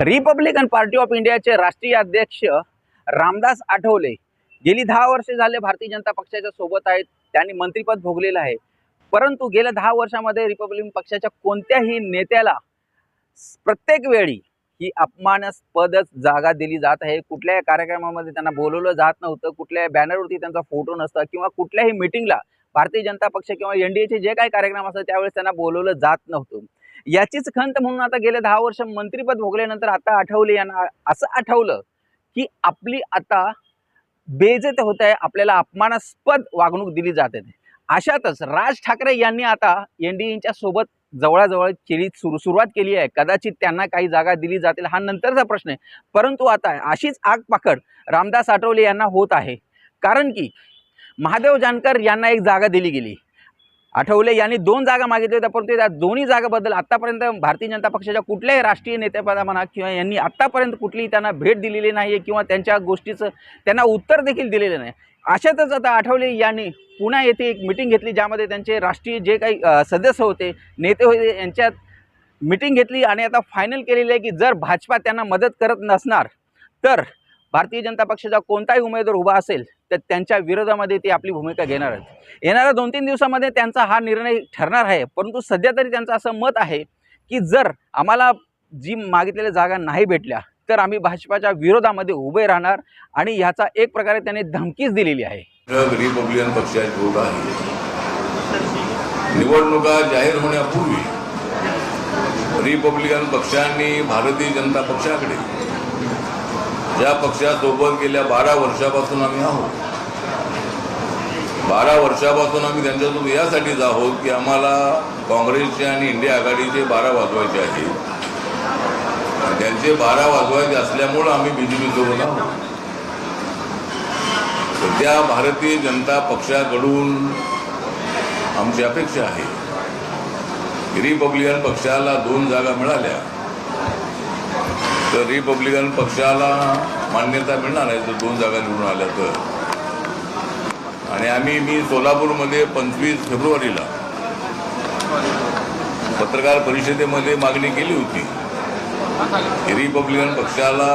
Republican party of इंडियाचे राष्ट्रीय अध्यक्ष रामदास आठवले. गेली दहा वर्षे झाले भारतीय जनता पक्षाच्या सोबत आहेत. त्यांनी मंत्रिपद भोगलेलं आहे. परंतु गेल्या दहा वर्षामध्ये रिपब्लिकन पक्षाच्या कोणत्याही नेत्याला प्रत्येक वेळी ही अपमानास्पदच जागा दिली जात आहे. कुठल्याही कार्यक्रमामध्ये त्यांना बोलवलं जात नव्हतं. कुठल्याही बॅनरवरती त्यांचा फोटो नसता किंवा कुठल्याही मिटिंगला भारतीय जनता पक्ष किंवा एन डी एचे जे काही कार्यक्रम असतात त्यावेळेस त्यांना बोलवलं जात नव्हतं. याचीच खंत म्हणून आता गेले दहा वर्ष मंत्रीपद भोगल्यानंतर आता आठवले यांना. असं आठवलं की आपली आता बेजत होत आहे आपल्याला अपमानास्पद वागणूक दिली जाते अशातच राज ठाकरे यांनी आता एन डी एच्या सोबत जवळाजवळ केली सुरू सुरुवात केली आहे. कदाचित त्यांना काही जागा दिली जातील हा नंतरचा प्रश्न आहे. परंतु आता अशीच आग पाकड रामदास आठवले यांना होत आहे. कारण की महादेव जानकर यांना एक जागा दिली गेली. आठवले यांनी दोन जागा मागितल्या होत्या परंतु त्या दोन्ही जागाबद्दल आत्तापर्यंत भारतीय जनता पक्षाच्या कुठल्याही राष्ट्रीय नेत्यापदा म्हणा किंवा यांनी आत्तापर्यंत कुठलीही त्यांना भेट दिलेली नाही आहे किंवा त्यांच्या गोष्टीचं त्यांना उत्तर देखील दिलेलं नाही. अशातच आता आठवले यांनी पुण्या येथे एक मिटिंग घेतली ज्यामध्ये त्यांचे राष्ट्रीय जे काही सदस्य होते नेते होते यांच्यात मिटिंग घेतली आणि आता फायनल केलेली आहे की जर भाजपा त्यांना मदत करत नसणार तर भारतीय जनता पक्षाचा कोणताही उमेदवार उभा असेल तर त्यांच्या विरोधामध्ये ते आपली भूमिका घेणार आहेत. येणाऱ्या दोन तीन दिवसामध्ये त्यांचा हा निर्णय ठरणार आहे परंतु सध्या तरी त्यांचं असं मत आहे की जर आम्हाला जी मागितलेल्या जागा नाही भेटल्या तर आम्ही भाजपाच्या विरोधामध्ये उभे राहणार आणि ह्याचा एक प्रकारे त्यांनी धमकीच दिलेली आहे. रिपब्लिकन पक्षाचे लोक आहे. निवडणुका जाहीर होण्यापूर्वी रिपब्लिकन पक्षांनी भारतीय जनता पक्षाकडे ज्या पक्षासोबत गेल्या बारा वर्षापासून आम्ही आहोत. बारा वर्षापासून आम्ही त्यांच्यासोबत यासाठीच आहोत की आम्हाला काँग्रेसचे आणि इंडिया आघाडीचे बारा वाजवायचे आहेत त्यांचे बारा वाजवायचे असल्यामुळं आम्ही बी जे पीसोबत आहोत. सध्या भारतीय जनता पक्षाकडून आमची अपेक्षा आहे. रिपब्लिकन पक्षाला दोन जागा मिळाल्या. तर रिपब्लिकन पक्षाला मान्यता मिळणार आहे जर दोन जागा निवडून आल्या तर. आणि आम्ही मी सोलापूरमध्ये पंचवीस फेब्रुवारीला पत्रकार परिषदेमध्ये मागणी केली होती. की रिपब्लिकन पक्षाला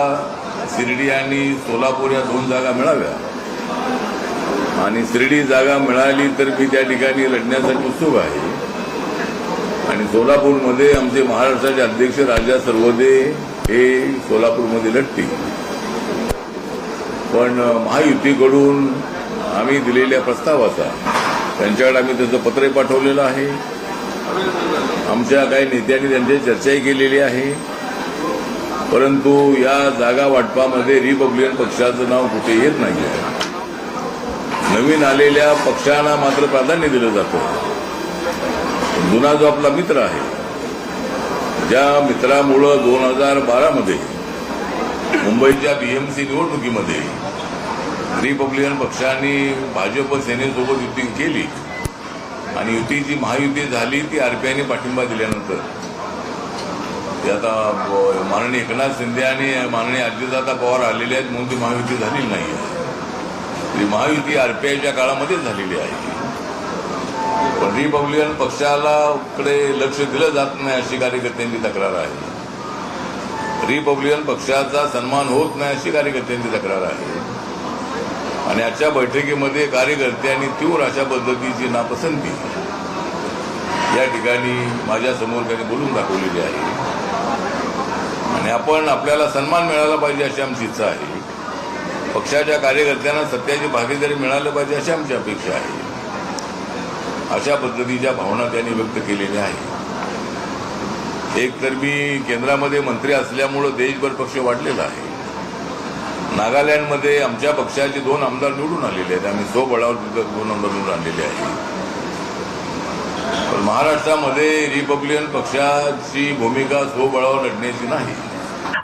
शिर्डी आणि सोलापूर या दोन जागा मिळाव्या. आणि शिर्डी जागा मिळाली तर मी त्या ठिकाणी लढण्यासाठी उत्सुक आहे. आणि सोलापूरमध्ये आमचे महाराष्ट्राचे अध्यक्ष राजा सर्वोदय हे सोलापूरमध्ये लढतील पण महायुतीकडून आम्ही दिलेल्या प्रस्तावाचा त्यांच्याकडे आम्ही त्याचं पत्रही पाठवलेलं आहे. आमच्या काही नेत्यांनी त्यांची चर्चाही केलेली आहे. परंतु या जागा वाटपामध्ये रिपब्लिकन पक्षाचं नाव कुठे येत नाही आहे नवीन आलेल्या पक्षांना मात्र प्राधान्य दिलं जातं. जुना जो आपला मित्र आहे ज्या मित्रामुळं दोन हजार बारामध्ये मुंबईच्या बीएमसी निवडणुकीमध्ये रिपब्लिकन पक्षाने भाजप सेनेसोबत युती केली. आणि युतीची महायुती झाली ती आरपीआयने पाठिंबा दिल्यानंतर. ते आता माननीय एकनाथ शिंदे आणि माननीय अजितदादा पवार आलेले आहेत म्हणून ती महायुती झालेली नाही आहे ती महायुती आरपीआयच्या काळामध्येच झालेली आहे. पण रिपब्लिकन पक्षाला कडे लक्ष दिलं जात नाही अशी कार्यकर्त्यांची तक्रार आहे. रिपब्लिकन पक्षाचा सन्मान होत नाही अशी कार्यकर्त्यांची तक्रार आहे. आणि आजच्या बैठकीमध्ये कार्यकर्त्यांनी तीव्र अशा पद्धतीची नापसंती या ठिकाणी माझ्यासमोर त्यांनी बोलून दाखवलेली आहे. आणि आपण आपल्याला सन्मान मिळाला पाहिजे अशी आमची इच्छा आहे. पक्षाच्या कार्यकर्त्यांना सत्याची भागीदारी मिळालं पाहिजे अशी आमची अपेक्षा आहे. अशा पद्धतीच्या भावना त्यांनी व्यक्त केलेल्या आहेत. एक तर मी केंद्रामध्ये मंत्री असल्यामुळं देशभर पक्ष वाढलेला आहे. नागालँडमध्ये आमच्या पक्षाचे दोन आमदार निवडून आलेले आहेत. आम्ही स्वबळावर तिथं दोन आमदार निवडून आलेले आहेत. पण महाराष्ट्रामध्ये रिपब्लिकन पक्षाची भूमिका स्वबळावर लढण्याची नाही.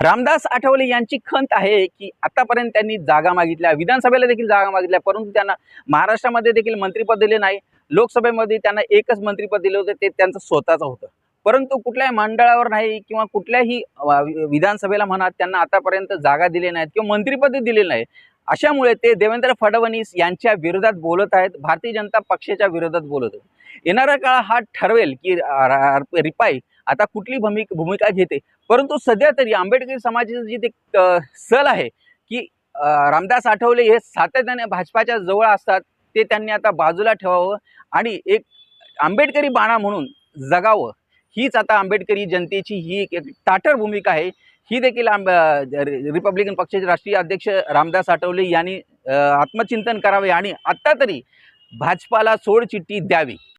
रामदास आठवले यांची खंत आहे की आतापर्यंत त्यांनी जागा मागितल्या. विधानसभेला देखील जागा मागितल्या परंतु त्यांना महाराष्ट्रामध्ये देखील मंत्रिपद दिले नाही. लोकसभेमध्ये त्यांना एकच मंत्रीपद दिले होते ते त्यांचं स्वतःचं होतं. परंतु कुठल्याही मंडळावर नाही किंवा कुठल्याही विधानसभेला म्हणा त्यांना आतापर्यंत जागा दिले नाहीत किंवा मंत्रिपद दिले नाही. अशामुळे ते देवेंद्र फडणवीस यांच्या विरोधात बोलत आहेत भारतीय जनता पक्षाच्या विरोधात बोलत आहेत. येणारा काळ हा ठरवेल की रिपाई आता कुठली भूमिक भूमिका घेते. परंतु सध्या तरी आंबेडकरी समाजाचं जी ते सल आहे की रामदास आठवले हे सातत्याने भाजपाच्या जवळ असतात ते त्यांनी आता बाजूला ठेवावं आणि एक आंबेडकरी बाणा म्हणून जगावं. हीच आता आंबेडकरी जनतेची ही एक ताटर ताठर भूमिका आहे. ही देखील आंब रि- रिपब्लिकन पक्षाचे राष्ट्रीय अध्यक्ष रामदास आठवले यांनी आत्मचिंतन करावे आणि आत्ता तरी भाजपाला सोडचिठ्ठी द्यावी.